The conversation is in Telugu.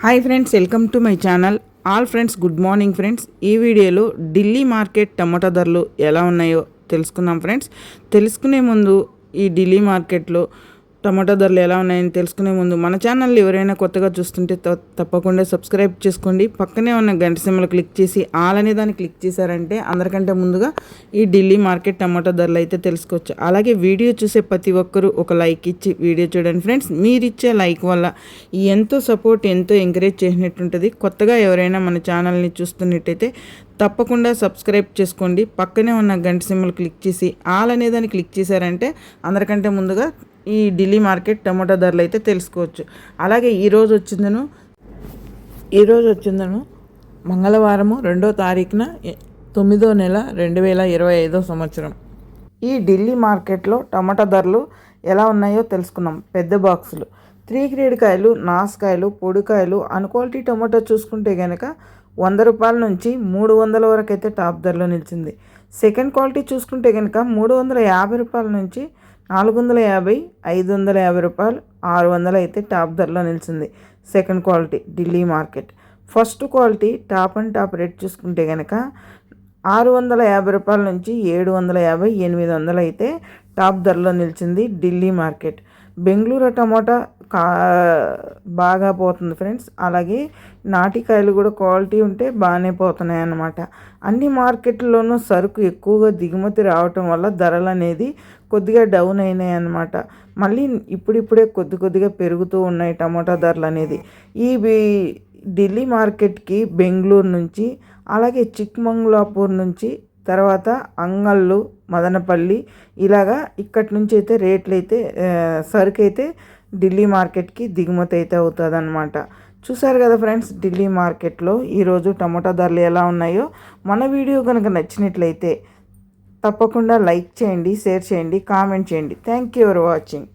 Hi friends welcome to my channel all friends good morning friends ఈ వీడియోలో ఢిల్లీ మార్కెట్ టమాటా ధరలు ఎలా ఉన్నాయో తెలుసుకుందాం ఫ్రెండ్స్ తెలుసుకునే ముందు ఈ ఢిల్లీ మార్కెట్లో టమాటా ధరలు ఎలా ఉన్నాయని తెలుసుకునే ముందు మన ఛానల్ ఎవరైనా కొత్తగా చూస్తుంటే త- తప్పకుండా సబ్స్క్రైబ్ చేసుకోండి. పక్కనే ఉన్న గంట సిమ్మలు క్లిక్ చేసి ఆల్ అనే దాన్ని క్లిక్ చేశారంటే అందరికంటే ముందుగా ఈ ఢిల్లీ మార్కెట్ టమాటా ధరలు అయితే తెలుసుకోవచ్చు. అలాగే వీడియో చూసే ప్రతి ఒక్కరూ ఒక లైక్ ఇచ్చి వీడియో చూడండి. ఫ్రెండ్స్ మీరు ఇచ్చే లైక్ వల్ల ఈ ఎంతో సపోర్ట్ ఎంతో ఎంకరేజ్ చేసినట్టుంటుంది కొత్తగా ఎవరైనా మన ఛానల్ని చూస్తున్నట్టయితే తప్పకుండా సబ్స్క్రైబ్ చేసుకోండి. పక్కనే ఉన్న గంట సిమ్మలు క్లిక్ చేసి ఆల్ అనేదాన్ని క్లిక్ చేశారంటే అందరికంటే ముందుగా ఈ ఢిల్లీ మార్కెట్ టమాటా ధరలు అయితే తెలుసుకోవచ్చు. అలాగే ఈరోజు వచ్చిందను ఈరోజు వచ్చిందను మంగళవారము రెండో తారీఖున తొమ్మిదో నెల రెండు వేల ఇరవై ఐదో సంవత్సరం. ఈ ఢిల్లీ మార్కెట్లో టమాటా ధరలు ఎలా ఉన్నాయో తెలుసుకున్నాం. పెద్ద బాక్సులు. త్రీ గ్రేడ్ కాయలు నాసుకాయలు పొడికాయలు అన్క్వాలిటీ టమాటా చూసుకుంటే కనుక వంద రూపాయల నుంచి మూడు వందల వరకు అయితే టాప్ ధరలో నిలిచింది. సెకండ్ క్వాలిటీ చూసుకుంటే కనుక మూడు వందల యాభై రూపాయల నుంచి నాలుగు వందల యాభై ఐదు వందల యాభై రూపాయలు ఆరు వందలు అయితే టాప్ ధరలో నిలిచింది. Second quality Delhi market. First quality top and top rate చూసుకుంటే కనుక ఆరు వందల యాభై రూపాయల నుంచి ఏడు వందల యాభై ఎనిమిది వందలు అయితే టాప్ ధరలో నిలిచింది ఢిల్లీ మార్కెట్. బెంగళూరు టమాటా కా బాగా పోతుంది ఫ్రెండ్స్. అలాగే నాటికాయలు కూడా క్వాలిటీ ఉంటే బాగానే పోతున్నాయి అన్నమాట. అన్ని మార్కెట్లలోనూ సరుకు ఎక్కువగా దిగుమతి రావటం వల్ల ధరలు అనేది కొద్దిగా డౌన్ అయినాయి అన్నమాట. మళ్ళీ ఇప్పుడిప్పుడే కొద్ది కొద్దిగా పెరుగుతూ ఉన్నాయి టమాటా ధరలు అనేది ఈ ఢిల్లీ మార్కెట్కి బెంగళూరు నుంచి అలాగే చిక్మంగళాపూర్ నుంచి తర్వాత అంగళ్ళు మదనపల్లి ఇలాగా ఇక్కడి నుంచి అయితే రేట్లు అయితే సరుకైతే సరుకు అయితే ఢిల్లీ మార్కెట్కి దిగుమతి అయితే అవుతుంది అనమాట చూసారు కదా ఫ్రెండ్స్ ఢిల్లీ మార్కెట్లో ఈరోజు టమాటా ధరలు ఎలా ఉన్నాయో? మన వీడియో కనుక నచ్చినట్లయితే తప్పకుండా లైక్ చేయండి షేర్ చేయండి కామెంట్ చేయండి. Thank you for watching.